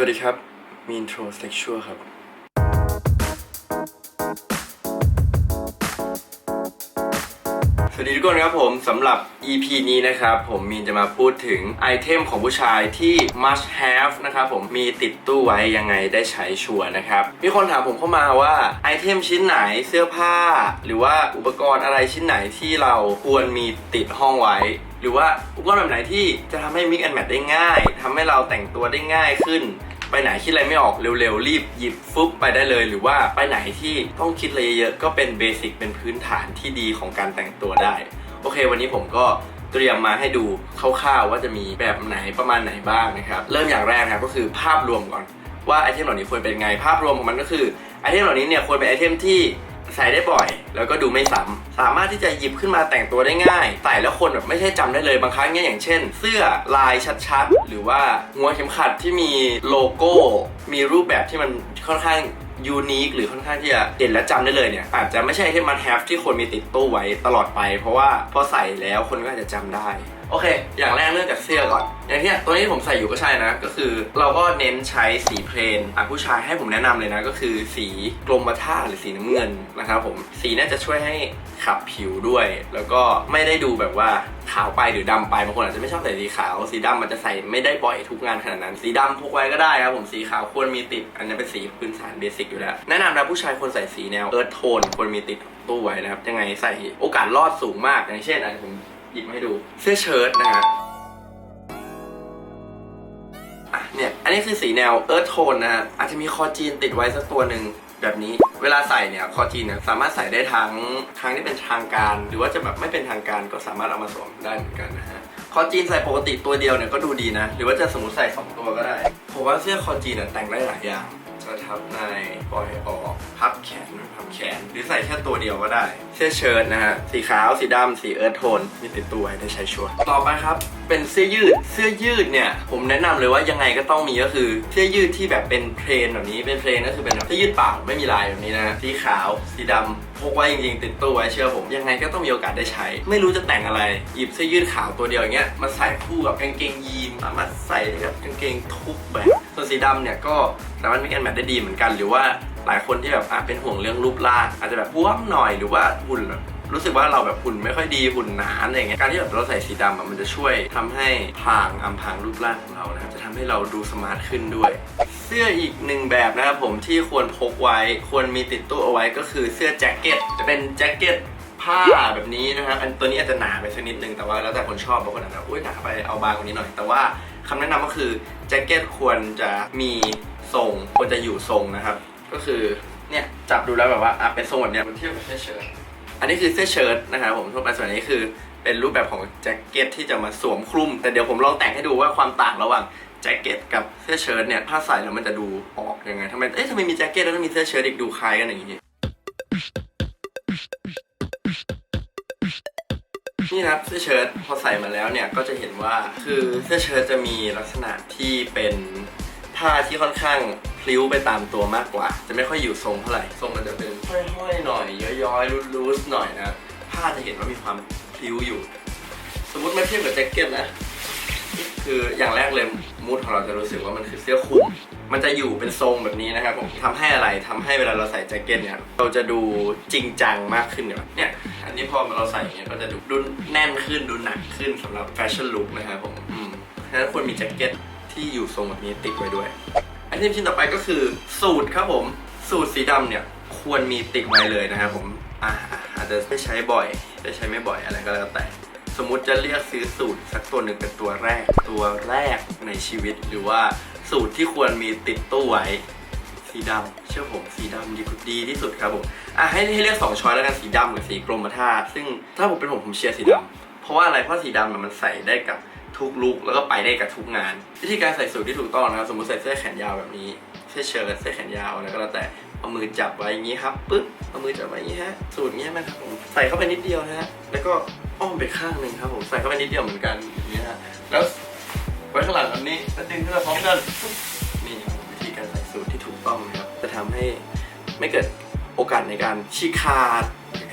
วัสดีครับ มีนโทรเซ็กชวลครับ วัสดีทุกคนครับผมสำหรับ EP นี้นะครับผมมีนจะมาพูดถึงไอเทมของผู้ชายที่ must have นะครับผมมีติดตู้ไว้ยังไงได้ใช้ชัวร์นะครับ มีคนถามผมเข้ามาว่าไอเทมชิ้นไหนเสื้อผ้า หรือว่าอุปกรณ์อะไรชิ้นไหนที่เราควรมีติดห้องไว้หรือว่าอุปกรณ์แบบไหนที่จะทำให้ mix and match ได้ง่ายทำให้เราแต่งตัวได้ง่ายขึ้น ไปไหนคิดอะไรไม่ออกเร็วๆ รีบหยิบฟึบไปได้เลย หรือว่าไปไหนที่ต้องคิดอะไรเยอะๆก็เป็นเบสิกเป็นพื้นฐานที่ดีของการแต่งตัวได้ โอเค วันนี้ผมก็เตรียมมาให้ดูคร่าวๆว่าจะมีแบบไหนประมาณไหนบ้างนะครับ เริ่มอย่างแรกนะครับก็คือภาพรวมก่อน ว่าไอเทมเหล่านี้ควรเป็นไงภาพรวมของมันก็คือไอเทมเหล่านี้เนี่ยควรเป็นไอเทมที่ใส่ได้บ่อย แล้วก็ดูไม่ซ้ำสามารถที่จะหยิบขึ้นมาแต่งตัวได้ง่ายใส่แล้วคนแบบไม่ใช่จำได้เลยบางครั้งเนี่ยอย่างเช่น เสื้อลายชัดๆ หรือว่าหัวเข็มขัดที่มีโลโก้ มีรูปแบบที่มันค่อนข้างยูนิคหรือค่อนข้างที่จะเด่นและจำได้เลยเนี่ย อาจจะไม่ใช่ไอเทมมันแฮฟที่คนมีติดตู้ไว้ตลอดไป เพราะว่าพอใส่แล้วคนก็อาจจะจำได้ โอเค อย่างแรกเริ่มจากเสื้อก่อน อย่างที่ตัวนี้ผมใส่อยู่ก็ใช่นะ ก็คือเราก็เน้นใช้สีเพลนอะผู้ชายให้ผมแนะนำเลยนะ ก็คือสีกรมท่าหรือสีน้ำเงินนะครับผม สีน่าจะช่วยให้ขับผิวด้วย แล้วก็ไม่ได้ดูแบบว่าขาวไปหรือดำไปบางคนอาจจะไม่ชอบใส่สีขาว สีดำมันจะใส่ไม่ได้บ่อยทุกงานขนาดนั้น สีดำพกไว้ก็ได้ครับผม สีขาวควรมีติด อันนี้เป็นสีพื้นฐานเบสิกอยู่แล้ว แนะนำนะผู้ชายควรใส่สีแนวเอิร์ธโทนควรมีติดตู้ไว้นะครับ ยังไงใส่โอกาสรอดสูงมาก อย่างเช่นอะผม ยิบมาให้ดูเสื้อเชิ้ตนะฮะอะเนี่ยอันนี้คือสีแนวเอิร์ธโทนนะฮะอาจจะมีคอจีนติดไว้สักตัวหนึ่งแบบนี้เวลาใส่เนี่ยคอจีนเนี่ยสามารถใส่ได้ทั้งทางที่เป็นทางการ หรือว่าจะแบบไม่เป็นทางการก็สามารถเอามาสวมได้เหมือนกันนะฮะคอจีนใส่ปกติตัวเดียวเนี่ยก็ดูดีนะ หรือว่าจะสมมติใส่สองตัวก็ได้ผมว่าเสื้อคอจีนเนี่ยแต่งได้หลายอย่าง จะทับในปล่อยออกพับแขนพับแขน หรือใส่แค่ตัวเดียวก็ได้ เสื้อเชิ้ตนะฮะสีขาวสีดำสีเอิร์ธโทนมีติดตัวไว้ได้ใช้ชัวร์ต่อไปครับ เป็นเสื้อยืดเสื้อยืดเนี่ยผมแนะนำเลยว่ายังไงก็ต้องมีก็คือเสื้อยืดที่แบบเป็นเพลนแบบนี้เป็นเพลนก็คือเป็นแบบเสื้อยืดเปล่าไม่มีลายแบบนี้นะสีขาว สีดำ พกไว้จริงๆติดตัวไว้เชื่อผมยังไงก็ต้องมีโอกาสได้ใช้ ไม่รู้จะแต่งอะไร หยิบเสื้อยืดขาวตัวเดียวอย่างเงี้ยมาใส่คู่กับกางเกงยีนสามารถใส่กับกางเกงทุกแบบส่วนสีดำเนี่ยก็สามารถมีการแมทได้ดีเหมือนกัน หรือว่าหลายคนที่แบบอะเป็นห่วงเรื่องรูปร่างอาจจะแบบบวมหน่อยหรือว่าหุ่น รู้สึกว่าเราแบบหุ่นไม่ค่อยดีหุ่นหนาอะไรเงี้ยการที่แบบเราใส่สีดำอะมันจะช่วยทำให้พรางอำพรางรูปร่างของเรานะครับจะทำให้เราดูสมาร์ทขึ้นด้วย เสื้ออีกหนึ่งแบบนะครับผมที่ควรพกไว้ ควรมีติดตัวเอาไว้ก็คือเสื้อแจ็คเก็ตจะเป็นแจ็คเก็ตผ้าแบบนี้นะครับอันตัวนี้อาจจะหนาไปสักนิดนึงแต่ว่าแล้วแต่คนชอบบางคนอาจจะอุ้ยหนาไปเอาบางกว่านี้หน่อย แต่ว่าคำแนะนำก็คือแจ็คเก็ตควรจะมีทรงควรจะอยู่ทรงนะครับ ก็คือเนี่ยจับดูแล้วแบบว่าอะเป็นทรงแบบเนี้ยมันเทียบกับเสื้อเชิ้ต อันนี้คือเสื้อเชิ้ตนะครับผมทั่วไปส่วนนี้คือเป็นรูปแบบของแจ็คเก็ตที่จะมาสวมคลุม แต่เดี๋ยวผมลองแต่งให้ดูว่าความต่างระหว่างแจ็คเก็ตกับเสื้อเชิ้ตเนี่ยถ้าใส่แล้วมันจะดูออกยังไงทำไมเอ๊ะทำไมมีแจ็คเก็ตแล้วมีเสื้อเชิ้ตอีกดูคล้ายกันอย่างนี้นี่นะครับเสื้อเชิ้ตพอใส่มาแล้วเนี่ยก็จะเห็นว่าคือเสื้อเชิ้ตจะมีลักษณะที่เป็นผ้าที่ค่อนข้าง พลิ้วไปตามตัวมากกว่า จะไม่ค่อยอยู่ทรงเท่าไหร่ทรงมันจะเป็นห้อยๆหน่อยย้อยๆรูสๆหน่อยนะผ้าจะเห็นว่ามีความพลิ้วอยู่ สมมติมาเทียบกับแจ็คเก็ตนะคืออย่างแรกเลยมูดของเราจะรู้สึกว่ามันคือเสื้อคลุม มันจะอยู่เป็นทรงแบบนี้นะครับผมทำให้อะไรทำให้เวลาเราใส่แจ็คเก็ตเนี่ยเราจะดูจริงจังมากขึ้นเนี่ยเนี่ยอันนี้พอเราใส่เงี้ยก็จะดูดูแน่นขึ้นดูหนักขึ้นสำหรับแฟชั่นลุคนะครับผมอืมฉะนั้นควรมีแจ็คเก็ตที่อยู่ทรงแบบนี้ติดไว้ด้วย อันที่ชิ้นต่อไปก็คือสูตรครับผม สูตรสีดำเนี่ยควรมีติดไว้เลยนะครับผมอ่าอาจจะไม่ใช้บ่อย จะใช้ไม่บ่อยอะไรก็แล้วแต่ สมมุติจะเรียกซื้อสูตรสักตัวหนึ่งเป็นตัวแรก ตัวแรกในชีวิต หรือว่าสูตรที่ควรมีติดตู้ไว้สีดำเชื่อผมสีดำดีดีที่สุดครับผมอะให้ให้เลือกสองช้อยแล้วกันสีดำกับสีกรมท่าซึ่งถ้าผมเป็นผมผมเชียร์สีดำเพราะว่าอะไรเพราะสีดำมันใส่ได้กับ ทุกลุคแล้วก็ไปได้กับทุกงาน วิธีการใส่สูทที่ถูกต้องนะครับสมมติใส่เสื้อแขนยาวแบบนี้เสื้อเชิ้ตเสื้อแขนยาวอะไรก็แล้วแต่เอามือจับไว้อย่างนี้ครับปึ๊บเอามือจับไว้อย่างนี้ฮะสูตรเนี้ยนะครับผมใส่เข้าไปนิดเดียวนะฮะแล้วก็อ้อมไปข้างหนึ่งครับผมใส่เข้าไปนิดเดียวเหมือนกันอย่างนี้ฮะแล้วไว้ข้างหลังแบบนี้แล้วดึงขึ้นมาพร้อมกันนี่วิธีการใส่สูทที่ถูกต้องนะครับจะทำให้ไม่เกิดโอกาสในการฉีกขาด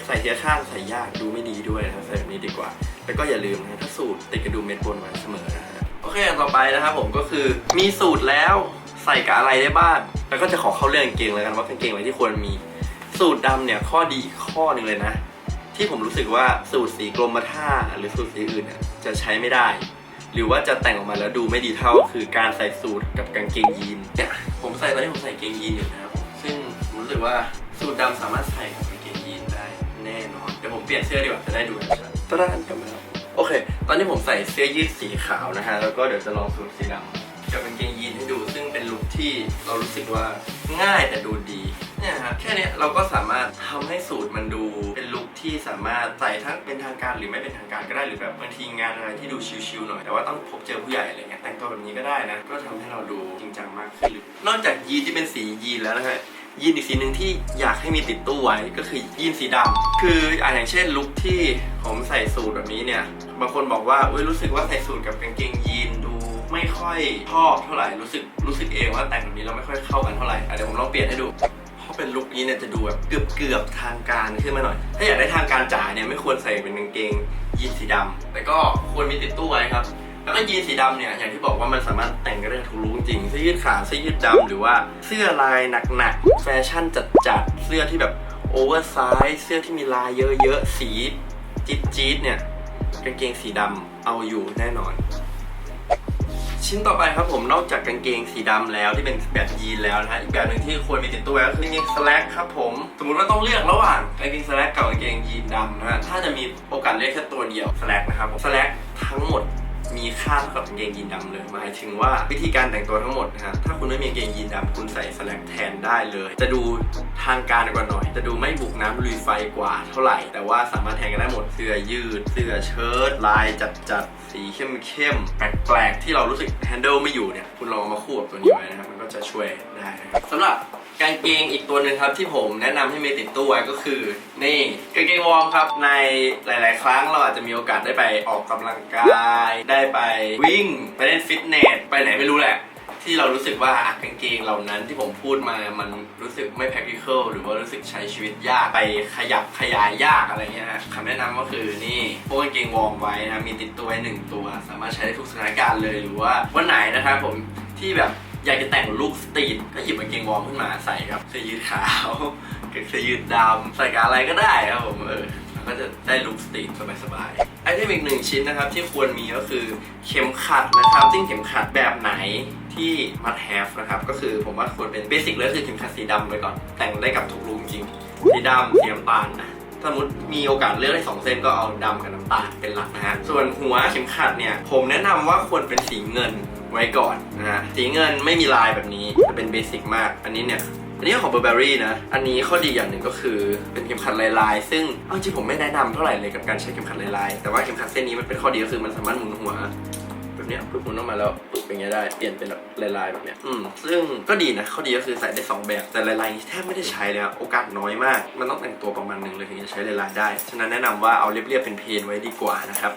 ใส่เทียข้างใส่ยากดูไม่ดีด้วยนะครับใส่แบบนี้ดีกว่า แล้วก็อย่าลืมนะถ้าสูตรติดกระดุมเม็ดบนไว้เสมอนะฮะโอเคอย่างต่อไปนะครับผมก็คือมีสูตรแล้วใส่กับอะไรได้บ้าง แล้วก็จะขอเข้าเรื่องกางเกงแล้วกันว่ากางเกงอะไรที่ควรมี สูตรดำเนี่ยข้อดีข้อหนึ่งเลยนะ ที่ผมรู้สึกว่าสูตรสีกรมท่าหรือสูตรสีอื่นเนี่ยจะใช้ไม่ได้ หรือว่าจะแต่งออกมาแล้วดูไม่ดีเท่า คือการใส่สูทกับกางเกงยีนเนี่ยผมใส่ตอนนี้ผมใส่กางเกงยีนอยู่นะครับซึ่งผมรู้สึกว่าสูทดำสามารถใส่กับกางเกง แน่นอน เดี๋ยวผมเปลี่ยนเสื้อดีกว่าจะได้ดูชัดๆตะด้านกลับมาแล้วโอเค ตอนนี้ผมใส่เสื้อยืดสีขาวนะฮะ แล้วก็เดี๋ยวจะลองสูทสีดำกับกางเกงยีนให้ดู ซึ่งเป็นลุคที่เรารู้สึกว่าง่ายแต่ดูดีเนี่ยฮะแค่เนี้ยเราก็สามารถทำให้สูตรมันดูเป็นลุคที่สามารถใส่ทั้งเป็นทางการหรือไม่เป็นทางการก็ได้หรือแบบบางทีงานอะไรที่ดูชิลๆหน่อยแต่ว่าต้องพบเจอผู้ใหญ่อะไรเงี้ยแต่งตัวแบบนี้ก็ได้นะ ก็ทำให้เราดูจริงจังมากขึ้นนอกจากยีนที่เป็นสียีนแล้วนะฮะ ยีนอีกสีหนึ่งที่อยากให้มีติดตู้ไว้ก็คือยีนสีดำคืออ่าอย่างเช่นลุคที่ผมใส่สูทแบบนี้เนี่ย บางคนบอกว่าเอ้ยรู้สึกว่าใส่สูทกับกางเกงยีนดูไม่ค่อยชอบเท่าไหร่รู้สึกรู้สึกเองว่าแต่งแบบนี้เราไม่ค่อยเข้ากันเท่าไหร่เดี๋ยวผมลองเปลี่ยนให้ดูเพราะเป็นลุคนี้เนี่ยจะดูแบบเกือบเกือบทางการขึ้นมาหน่อย ถ้าอยากได้ทางการจ๋าเนี่ยไม่ควรใส่เป็นกางเกงยีนสีดำแต่ก็ควรมีติดตู้ไว้ครับ แล้วก็ยีนสีดำเนี่ยอย่างที่บอกว่ามันสามารถแต่งก็ได้ทุกลุคจริงเสื้อยืดขาวเสื้อยืดดำหรือว่าเสื้อลายหนักๆแฟชั่นจัดๆเสื้อที่แบบโอเวอร์ไซส์เสื้อที่มีลายเยอะๆสีจี๊ดๆเนี่ยกางเกงสีดำเอาอยู่แน่นอน ชิ้นต่อไปครับผมนอกจากกางเกงสีดำแล้วที่เป็นแบบยีนแล้วนะฮะอีกแบบหนึ่งที่ควรมีติดตัวก็คือกางเกงสแลกครับผมสมมติว่าต้องเลือกระหว่างกางเกงสแลกกับกางเกงยีนดำนะฮะถ้าจะมีโอกาสเลือกแค่ตัวเดียวสแลกนะครับผมสแลกทั้งหมด มีค่าเท่ากับกางเกงยีนดำเลย หมายถึงว่าวิธีการแต่งตัวทั้งหมดนะฮะถ้าคุณไม่มีกางเกงยีนดำคุณใส่สแลกแทนได้เลย จะดูทางการกว่าหน่อย จะดูไม่บุกน้ำลุยไฟกว่าเท่าไหร่ แต่ว่าสามารถแทนกันได้หมดเสื้อยืดเสื้อเชิ้ตลายจัดๆสีเข้มๆแปลกๆที่เรารู้สึกแฮนเดิลไม่อยู่เนี่ยคุณลองมาคู่กับตัวนี้ไว้นะครับมันก็จะช่วยได้สำหรับกางเกงอีกตัวหนึ่งครับที่ผมแนะนำให้เมติดตู้ไว้ก็คือ นี่กางเกงวอร์มครับในหลาย ๆ ครั้งเราอาจจะมีโอกาสได้ไปออกกำลังกาย ได้ไปวิ่งไปเล่นฟิตเนสไปไหนไม่รู้แหละ ที่เรารู้สึกว่าอะกางเกงเหล่านั้นที่ผมพูดมามันรู้สึกไม่ practical หรือว่ารู้สึกใช้ชีวิตยากไปขยับขยายยากอะไรเงี้ยฮะคำแนะนำก็คือนี่พวกกางเกงวอร์มไว้นะมีติดตัวไว้หนึ่งตัว สามารถใช้ได้ทุกสถานการณ์เลยหรือว่าวันไหนนะครับผมที่แบบอยากจะแต่งลุคสตรีทก็หยิบกางเกงวอร์มขึ้นมาใส่ครับเสื้อยืดขาวเสื้อยืดดำใส่กับอะไรก็ได้ครับผมเออ ก็จะได้ลุคสตรีทสบายๆไอเทมอีกหนึ่งชิ้นนะครับที่ควรมีก็คือเข็มขัดนะครับ ซึ่งเข็มขัดแบบไหนที่ must have นะครับ ก็คือผมว่าควรเป็นเบสิกเลยคือเข็มขัดสีดำไปก่อน แต่งได้กับทุกลุคจริงสีดำสีน้ำตาลนะสมมติมีโอกาสเลือกได้สองเส้นก็เอาดำกับน้ำตาลเป็นหลักนะฮะส่วนหัวเข็มขัดเนี่ย ผมแนะนำว่าควรเป็นสีเงินไว้ก่อนนะฮะสีเงินไม่มีลายแบบนี้จะเป็นเบสิกมาก อันนี้เนี่ย นนี้ของ Burberry นะ อันนี้ข้อดีอย่างหนึ่งก็คือเป็นเข็มขัดลายๆ ซึ่งเอาจริงผมไม่แนะนำเท่าไหร่เลยกับการใช้เข็มขัดลายๆ แต่ว่าเข็มขัดเส้นนี้มันเป็นข้อดีก็คือมันสามารถหมุนหัวแบบนี้ปุ๊บหมุนออกมาแล้วปุ๊บอย่างเงี้ยได้เปลี่ยนเป็นแบบลายๆแบบเนี้ยอืมซึ่งก็ดีนะข้อดีก็คือใส่ได้สองแบบแต่ลายๆแทบไม่ได้ใช้เลยโอกาสน้อยมาก มันต้องแต่งตัวประมาณหนึงเลยถึงจะใช้ลายๆได้ ฉะนั้นแนะนำว่าเอาเรียบๆเป็นเพนไว้ดีกว่านะครับ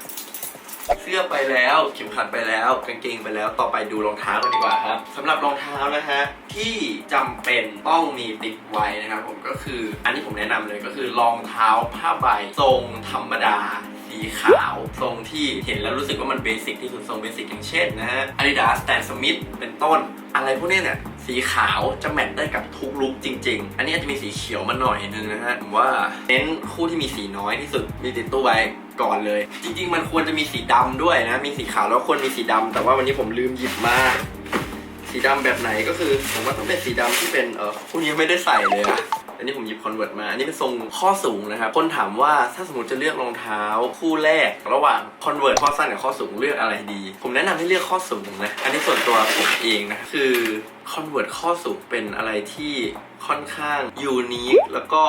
เสื้อไปแล้วเข็มขัดไปแล้วกางเกงไปแล้วต่อไปดูรองเท้ากันดีกว่าครับสำหรับรองเท้านะฮะที่จำเป็นต้องมีติดไว้นะครับผมก็คือ อันนี้ผมแนะนำเลยก็คือรองเท้าผ้าใบทรงธรรมดาสีขาวทรงที่เห็นแล้วรู้สึกว่ามันเบสิกที่สุดทรงเบสิกอย่างเช่นนะฮะ Adidas Stan Smith เป็นต้น อะไรพวกนี้เนี่ยสีขาวจะแมทได้กับทุกลุคจริง ๆ อันนี้อาจจะมีสีเขียวมาหน่อยนึงนะฮะผมว่าเน้นคู่ที่มีสีน้อยที่สุดมีติดตู้ไว้ ก่อนเลย จริง ๆ มันควรจะมีสีดำด้วยนะ มีสีขาวแล้วควรมีสีดำแต่ว่าวันนี้ผมลืมหยิบมาสีดำแบบไหนก็คือ ผมว่าต้องเป็นสีดำที่เป็นเออคู่นี้ไม่ได้ใส่เลยอะ อันนี้ผมหยิบคอนเวิร์ตมา อันนี้เป็นทรงข้อสูงนะครับ คนถามว่าถ้าสมมติจะเลือกรองเท้าคู่แรก ระหว่างคอนเวิร์ตข้อสั้นกับข้อสูงเลือกอะไรดี ผมแนะนำให้เลือกข้อสูงนะ อันนี้ส่วนตัวผมเองนะคือคอนเวิร์ตข้อสูงเป็นอะไรที่ค่อนข้างยูนิคแล้วก็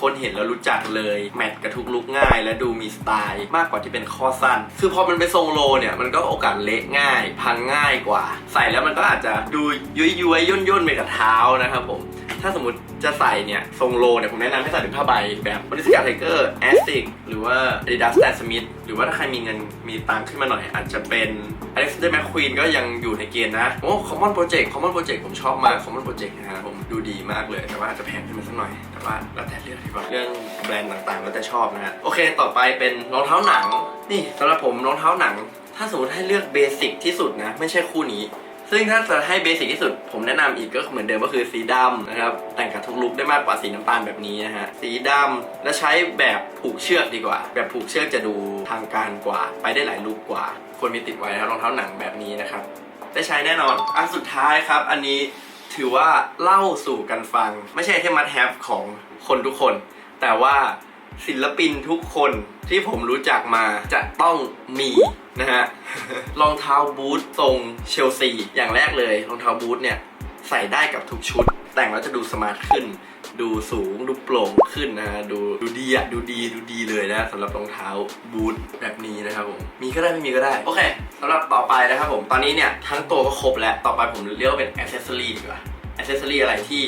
คนเห็นแล้วรู้จักเลย แมทกับทุกลุกง่าย และดูมีสไตล์มากกว่าที่เป็นข้อสั้น คือพอมันเป็นทรงโลเนี่ย มันก็โอกาสเละง่าย พังง่ายกว่า ใส่แล้วมันก็อาจจะดูยุยยุยย่นย่นไปกับเท้านะครับผม ถ้าสมมติจะใส่เนี่ย ทรงโลเนี่ย ผมแนะนำให้ใส่เป็นผ้าใบแบบบริสกาไทเกอร์แอสติกหรือว่า Adidas Stan Smith หรือว่าถ้าใครมีเงินมีตังค์ขึ้นมาหน่อย อาจจะเป็น Alexander McQueen ก็ยังอยู่ในเกณฑ์นะ โอ้ Common Project Common Project ผมชอบมาก Common Project นะครับผมดูดีมากเลย แต่ว่าอาจจะแพงขึ้นมาสักหน่อย แต่ว่าแล้วแต่เลือกดีกว่าเรื่องแบรนด์ต่างๆ แล้วแต่ชอบนะฮะโอเค ต่อไปเป็นรองเท้าหนัง นี่สำหรับผมรองเท้าหนัง ถ้าสมมติให้เลือกเบสิกที่สุดนะ ไม่ใช่คู่นี้ ซึ่งถ้าจะให้เบสิกที่สุด ผมแนะนำอีกก็เหมือนเดิมก็คือสีดำนะครับ แต่งกับทุกลุคได้มากกว่าสีน้ำตาลแบบนี้นะฮะ สีดำและใช้แบบผูกเชือกดีกว่า แบบผูกเชือกจะดูทางการกว่า ไปได้หลายลุคกว่า ควรมีติดไว้นะครับรองเท้าหนังแบบนี้นะครับ ได้ใช้แน่นอน อันสุดท้ายครับ อันนี้ถือว่าเล่าสู่กันฟัง ไม่ใช่แค่มัดแฮปของคนทุกคน แต่ว่า ศิลปินทุกคนที่ผมรู้จักมาจะต้องมีนะฮะรองเท้าบูททรงเชลซีอย่างแรกเลยรองเท้าบูทเนี่ยใส่ได้กับทุกชุด แต่งแล้วจะดูสมาร์ทขึ้น ดูสูงดูโปร่งขึ้นนะฮะดูดูดีอะดูดีดูดีเลยนะสำหรับรองเท้าบูทแบบนี้นะครับผมมีก็ได้ไม่มีก็ได้โอเคสำหรับต่อไปนะครับผมตอนนี้เนี่ยทั้งตัวก็ครบแล้วต่อไปผมเรียกว่าเป็นอ c เซสซอรีดีกว่าอ c เซสซอรีอะไรที่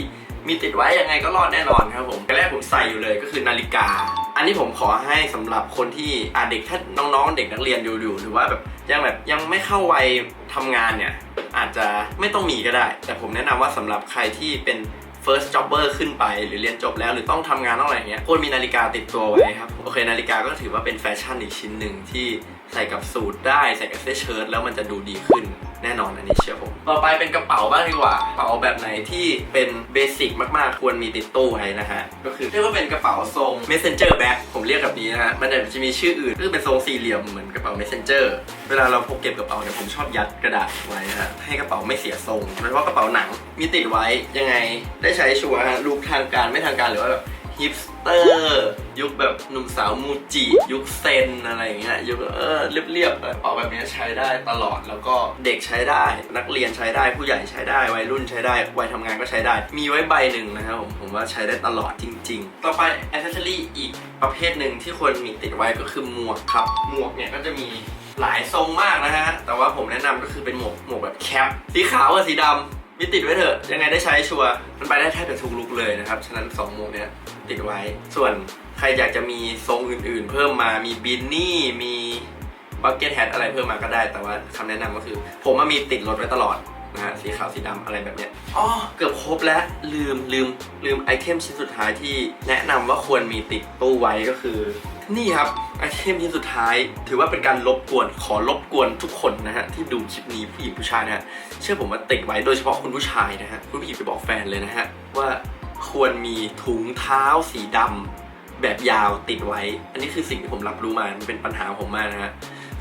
มีติดไว้ยังไงก็รอดแน่นอนครับผมแรกผมใส่อยู่เลยก็คือนาฬิกา อันนี้ผมขอให้สำหรับคนที่อ่าเด็กถ้าน้องๆเด็กนักเรียนอยู่อยู่หรือว่าแบบยังแบบยังไม่เข้าวัยทำงานเนี่ย อาจจะไม่ต้องมีก็ได้ แต่ผมแนะนำว่าสำหรับใครที่เป็น first jobber ขึ้นไปหรือเรียนจบแล้วหรือต้องทำงานต้องอะไรอย่างเงี้ยควรมีนาฬิกาติดตัวไว้ครับโอเคนาฬิกาก็ถือว่าเป็นแฟชั่นอีกชิ้นหนึ่งที่ใส่กับสูทได้ใส่กับเสื้อเชิ้ตแล้วมันจะดูดีขึ้น แน่นอนอันนี้เชื่อผม ต่อไปเป็นกระเป๋าบ้างดีกว่ากระเป๋าแบบไหนที่เป็นเบสิกมากๆ ควรมีติดตู้ไว้นะฮะ ก็คือเรียกว่าเป็นกระเป๋าทรง messenger bag ผมเรียกแบบนี้นะฮะ มันจะมีชื่ออื่นก็คือเป็นทรงสี่เหลี่ยมเหมือนกระเป๋า messenger เวลาเราพกเก็บกระเป๋าเนี่ยผมชอบยัดกระดาษไว้นะฮะให้กระเป๋าไม่เสียทรงโดยเฉพาะกระเป๋าหนังมีติดไว้ยังไงได้ใช้ชัวร์ฮะลูกทางการไม่ทางการหรือว่าแบบ ฮิปสเตอร์ ยุคแบบหนุ่มสาวมูจิ ยุคเซนอะไรอย่างเงี้ยยุคเออเรียบๆกระเป๋าแบบนี้ใช้ได้ตลอดแล้วก็เด็กใช้ได้ นักเรียนใช้ได้ผู้ใหญ่ใช้ได้ วัยรุ่นใช้ได้ วัยทำงานก็ใช้ได้ มีไว้ใบหนึ่งนะครับผมผมว่าใช้ได้ตลอดจริง ๆ ต่อไปอ c เซสซอรี่อีกประเภทหนึ่งที่ควรมีติดไว้ก็คือหมวกครับหมวกเนี่ยก็จะมีหลายทรงมากนะฮะ แต่ว่าผมแนะนำก็คือเป็นหมวกหมวกแบบแคป สีขาวกับสีดำมีติดไว้เถอะ ยังไงได้ใช้ชัวร์ มันไปได้แทบจะทุกลุกเลยนะครับ ฉะนั้น 2 หมวกเนี้ย ติดไว้ ส่วนใครอยากจะมีทรงอื่นๆ เพิ่มมามีบินนี่มีบักเก็ตแฮทอะไรเพิ่มมาก็ได้ แต่ว่าคำแนะนำก็คือ ผมมามีติดรถไว้ตลอดนะฮะสีขาวสีดำอะไรแบบเนี้ยอ๋อเกือบครบแล้วลืมลืมลืมไอเทมชิ้นสุดท้ายที่แนะนำว่าควรมีติดตู้ไว้ก็คือ นี่ครับไอเทมชิ้นสุดท้าย ถือว่าเป็นการรบกวนขอรบกวนทุกคนนะฮะที่ดูคลิปนี้ผู้หญิงผู้ชายนะฮะเชื่อผมว่าติดไว้โดยเฉพาะคุณผู้ชายนะฮะคุณผู้หญิงไปบอกแฟนเลยนะฮะว่า ควรมีถุงเท้าสีดำแบบยาวติดไว้ อันนี้คือสิ่งที่ผมรับรู้มามันเป็นปัญหาผมมากนะฮะ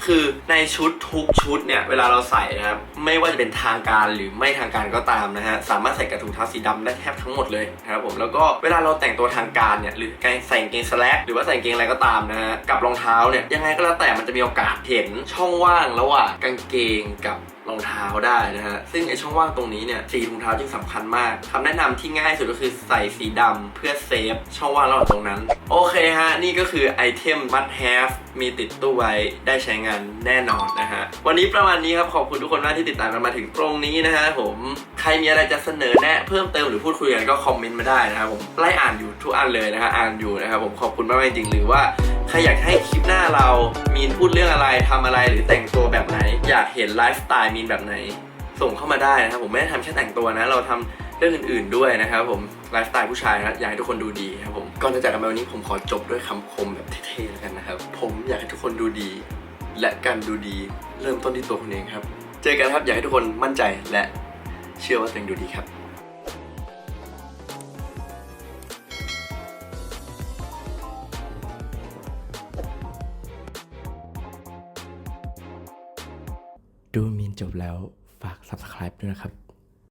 คือในชุดทุกชุดเนี่ยเวลาเราใส่นะครับไม่ว่าจะเป็นทางการหรือไม่ทางการก็ตามนะฮะสามารถใส่กับถุงเท้าสีดำได้แทบทั้งหมดเลยนะครับผมแล้วก็เวลาเราแต่งตัวทางการเนี่ยหรือใส่กางเกงสแลกหรือว่าใส่กางเกงอะไรก็ตามนะฮะกับรองเท้าเนี่ยยังไงก็แล้วแต่มันจะมีโอกาสเห็นช่องว่างระหว่างกางเกงกับ รองเท้าได้นะฮะ ซึ่งไอช่องว่างตรงนี้เนี่ยสีถุงเท้าจึงสำคัญมากคำแนะนำที่ง่ายสุดก็คือใส่สีดำเพื่อเซฟช่องว่างระหว่างตรงนั้น โอเคฮะ นี่ก็คือไอเทม must have มีติดตู้ไว้ได้ใช้งานแน่นอนนะฮะ วันนี้ประมาณนี้ครับ ขอบคุณทุกคนมากที่ติดตามกันมาถึงตรงนี้นะฮะผม ใครมีอะไรจะเสนอแนะเพิ่มเติมหรือพูดคุยกันก็คอมเมนต์มาได้นะครับผมไล่อ่านอยู่ทุกอันเลยนะฮะอ่านอยู่นะครับผมขอบคุณมากจริงๆหรือว่า รอยากให้คลิปหน้าเรามีนพูดเรื่องอะไรทำอะไรหรือแต่งตัวแบบไหน อยากเห็นไลฟ์สไตล์มีนแบบไหน ส่งเข้ามาได้นะครับผมไม่ได้ทำแค่แต่งตัวนะ เราทำเรื่องอื่น ๆด้วยนะครับผมไลฟ์สไตล์ผู้ชายนะอยากให้ทุกคนดูดีครับผมก่อนจะจากกันไปวันนี้ผมขอจบด้วยคำคมแบบเท่ๆแล้วกันนะครับ ผมอยากให้ทุกคนดูดี และการดูดีเริ่มต้นที่ตัวคุณเองครับ เจอกันครับอยากให้ทุกคนมั่นใจและเชื่อว่าตัวเองดูดีครับ แล้วฝาก subscribe ด้วยนะครับ